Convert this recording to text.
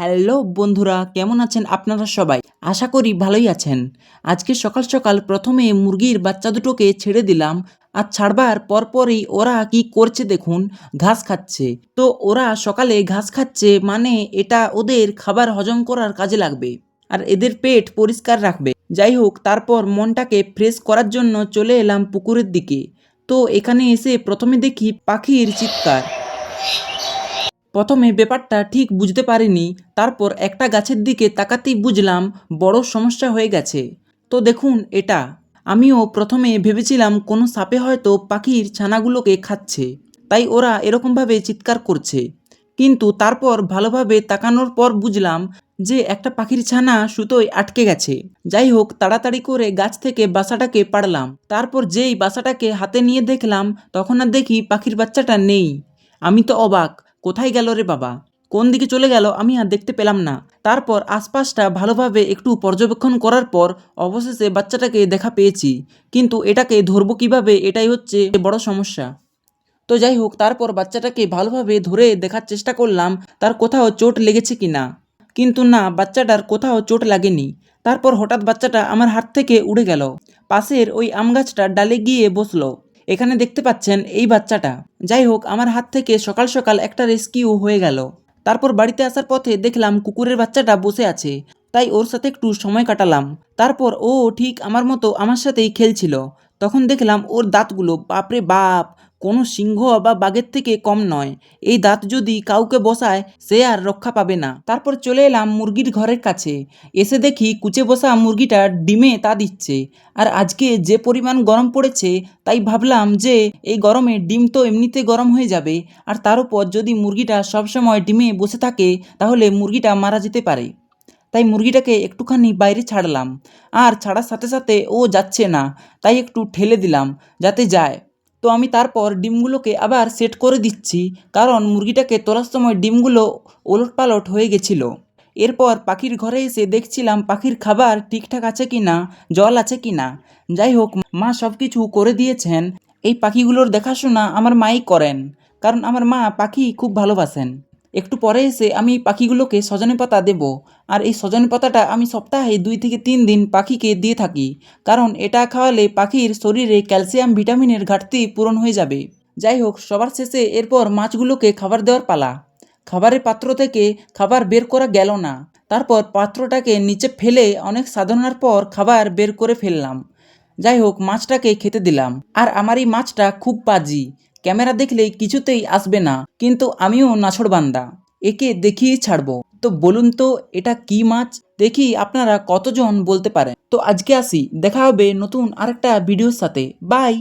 Hello বন্ধুরা, কেমন আছেন আপনারা সবাই? আশা করি ভালোই আছেন। আজকে সকাল সকাল প্রথমে মুরগির বাচ্চা দুটোকে ছেড়ে দিলাম আর ছাড়বার পরপরই ওরা কি করছে দেখুন, ঘাস খাচ্ছে। তো ওরা সকালে ঘাস খাচ্ছে মানে এটা ওদের খাবার হজম করার কাজে লাগবে আর এদের পেট পরিষ্কার রাখবে। যাই হোক, তারপর মনটাকে ফ্রেশ করার জন্য চলে এলাম পুকুরের দিকে। তো এখানে এসে প্রথমে দেখি পাখির চিৎকার। প্রথমে ব্যাপারটা ঠিক বুঝতে পারিনি, তারপর একটা গাছের দিকে তাকাতেই বুঝলাম বড় সমস্যা হয়ে গেছে। তো দেখুন এটা। আমিও প্রথমে ভেবেছিলাম কোনো সাপে হয়তো পাখির ছানাগুলোকে খাচ্ছে। তাই ওরা এরকমভাবে চিৎকার করছে। কিন্তু তারপর ভালোভাবে তাকানোর পর বুঝলাম যে একটা পাখির ছানা সুতোয় আটকে গেছে। যাই হোক, তাড়াতাড়ি করে গাছ থেকে বাসাটাকে পাড়লাম। তারপর যেই বাসাটাকে হাতে নিয়ে দেখলাম, তখন আর দেখি পাখির বাচ্চাটা নেই। আমি তো অবাক। কোথায় গেল রে বাবা? কোন দিকে চলে গেল আমি আর দেখতে পেলাম না। তারপর আশপাশটা ভালোভাবে একটু পর্যবেক্ষণ করার পর অবশেষে বাচ্চাটাকে দেখা পেয়েছি। কিন্তু এটাকে ধরবো কীভাবে? এটাই হচ্ছে বড় সমস্যা। তো যাই হোক, তারপর বাচ্চাটাকে ভালোভাবে ধরে দেখার চেষ্টা করলাম, তার কোথাও চোট লেগেছে কি না কিন্তু না, বাচ্চাটার কোথাও চোট লাগেনি। তারপর হঠাৎ বাচ্চাটা আমার হাত থেকে উড়ে গেল। পাশের ওই আম গাছটার ডালে গিয়ে বসল। এখানে দেখতে পাচ্ছেন এই বাচ্চাটা। যাই হোক আমার হাত থেকে সকাল সকাল একটা রেস্কিউ হয়ে গেল। তারপর বাড়িতে আসার পথে দেখলাম কুকুরের বাচ্চাটা বসে আছে। তাই ওর সাথে একটু সময় কাটালাম। তারপর ও ঠিক আমার মতো আমার সাথেই খেলছিল। তখন দেখলাম ওর দাঁতগুলো, বাপরে বাপ কোনো সিংহ বা বাঘের থেকে কম নয়। এই দাঁত যদি কাউকে বসায়, সে আর রক্ষা পাবে না। তারপর চলে এলাম মুরগির ঘরের কাছে। এসে দেখি কুচে বসা মুরগিটা ডিমে তা দিচ্ছে। আর আজকে যে পরিমাণ গরম পড়েছে, তাই ভাবলাম যে এই গরমে ডিম তো এমনিতে গরম হয়ে যাবে। আর তার উপর যদি মুরগিটা সবসময় ডিমে বসে থাকে, তাহলে মুরগিটা মারা যেতে পারে। তাই মুরগিটাকে একটুখানি বাইরে ছাড়লাম। আর ছাড়ার সাথে সাথে ও যাচ্ছে না। তাই একটু ঠেলে দিলাম, যাতে যায়। তো আমি তারপর ডিমগুলোকে আবার সেট করে দিচ্ছি, কারণ মুরগিটাকে তোলার সময় ডিমগুলো ওলট পালট হয়ে গেছিল। এরপর পাখির ঘরে এসে দেখছিলাম পাখির খাবার ঠিকঠাক আছে কি না জল আছে কি না যাই হোক, মা সব কিছু করে দিয়েছেন। এই পাখিগুলোর দেখাশোনা আমার মাই করেন, কারণ আমার মা পাখি খুব ভালোবাসেন। একটু পরে এসে আমি পাখিগুলোকে সজনে পাতা দেব। আর এই সজনে পাতাটা আমি সপ্তাহে দুই থেকে তিন দিন পাখিকে দিয়ে থাকি। কারণ এটা খাওয়ালে পাখির শরীরে ক্যালসিয়াম, ভিটামিনের ঘাটতি পূরণ হয়ে যাবে। যাই হোক, সবার শেষে এরপর মাছগুলোকে খাবার দেওয়ার পালা। খাবারের পাত্র থেকে খাবার বের করা গেল না। তারপর পাত্রটাকে নিচে ফেলে অনেক সাধনার পর খাবার বের করে ফেললাম। যাই হোক, মাছটাকে খেতে দিলাম। আর আমার এই মাছটা খুব পাজি ক্যামেরা দেখলে কিছুতেই আসবে না, কিন্তু আমিও নাছড়বান্দা একে দেখিয়ে ছাড়বো। তো বলুন তো, এটা কি মাছ? দেখি আপনারা কতজন বলতে পারেন। তো আজকে আসি, দেখা হবে নতুন আরেকটা ভিডিওর সাথে। বাই!